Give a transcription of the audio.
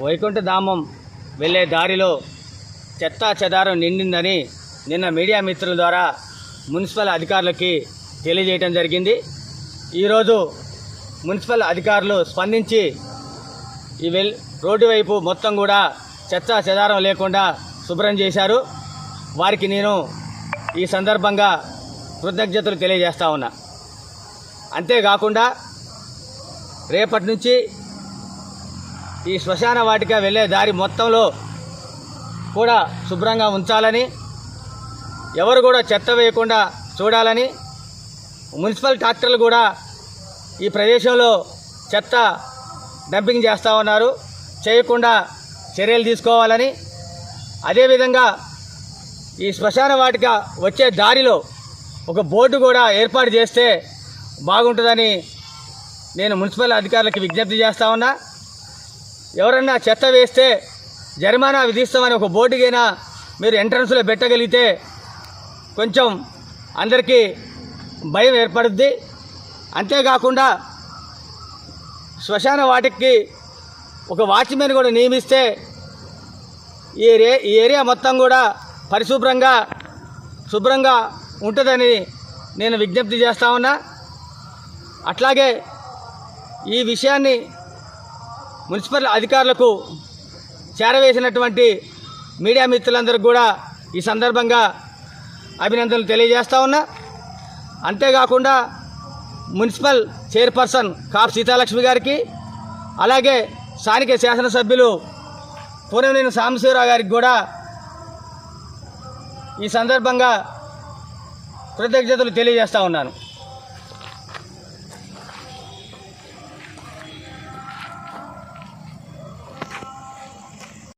వైకుంఠధామం వెళ్ళే దారిలో చెత్తా చెదారం నిండిందని నిన్న మీడియా మిత్రుల ద్వారా మున్సిపల్ అధికారులకి తెలియజేయడం జరిగింది. ఈరోజు మున్సిపల్ అధికారులు స్పందించి ఈ వెల్ రోడ్డు వైపు మొత్తం కూడా చెత్త చెదారం లేకుండా శుభ్రం చేశారు. వారికి నేను ఈ సందర్భంగా కృతజ్ఞతలు తెలియజేస్తా ఉన్నా. అంతేకాకుండా రేపటి నుంచి ఈ శ్మశాన వాటిక వెళ్ళే దారి మొత్తంలో కూడా శుభ్రంగా ఉంచాలని ఎవరు కూడా చెత్త వేయకుండా చూడాలని మున్సిపల్ ట్రాక్టర్లు కూడా ఈ ప్రదేశంలో చెత్త డంపింగ్ చేస్తూ ఉన్నారు. చేయకుండా చర్యలు తీసుకోవాలని. అదేవిధంగా ఈ శ్మశాన వాటిక వచ్చే దారిలో ఒక బోర్డు కూడా ఏర్పాటు చేస్తే బాగుంటుందని నేను మున్సిపల్ అధికారులకు విజ్ఞప్తి చేస్తా ఉన్నా. ఎవరన్నా చెత్త వేస్తే జరిమానా విధిస్తామని ఒక బోర్డుకైనా మీరు ఎంట్రన్స్లో పెట్టగలిగితే కొంచెం అందరికీ భయం ఏర్పడుద్ది. అంతేకాకుండా శ్మశాన వాటికి ఒక వాచ్మెన్ కూడా నియమిస్తే ఈ ఏరియా ఈ ఏరియా మొత్తం కూడా పరిశుభ్రంగా శుభ్రంగా ఉంటుందని నేను విజ్ఞప్తి చేస్తా ఉన్నా. అట్లాగే ఈ విషయాన్ని మున్సిపల్ అధికారులకు చేరవేసినటువంటి మీడియా మిత్రులందరికీ కూడా ఈ సందర్భంగా అభినందనలు తెలియజేస్తా ఉన్నా. అంతేకాకుండా మున్సిపల్ చైర్పర్సన్ కాప్ సీతాలక్ష్మి గారికి అలాగే స్థానిక శాసనసభ్యులు పూర్ణనేని సాంబశివరావు గారికి కూడా ఈ సందర్భంగా కృతజ్ఞతలు తెలియజేస్తా ఉన్నాను.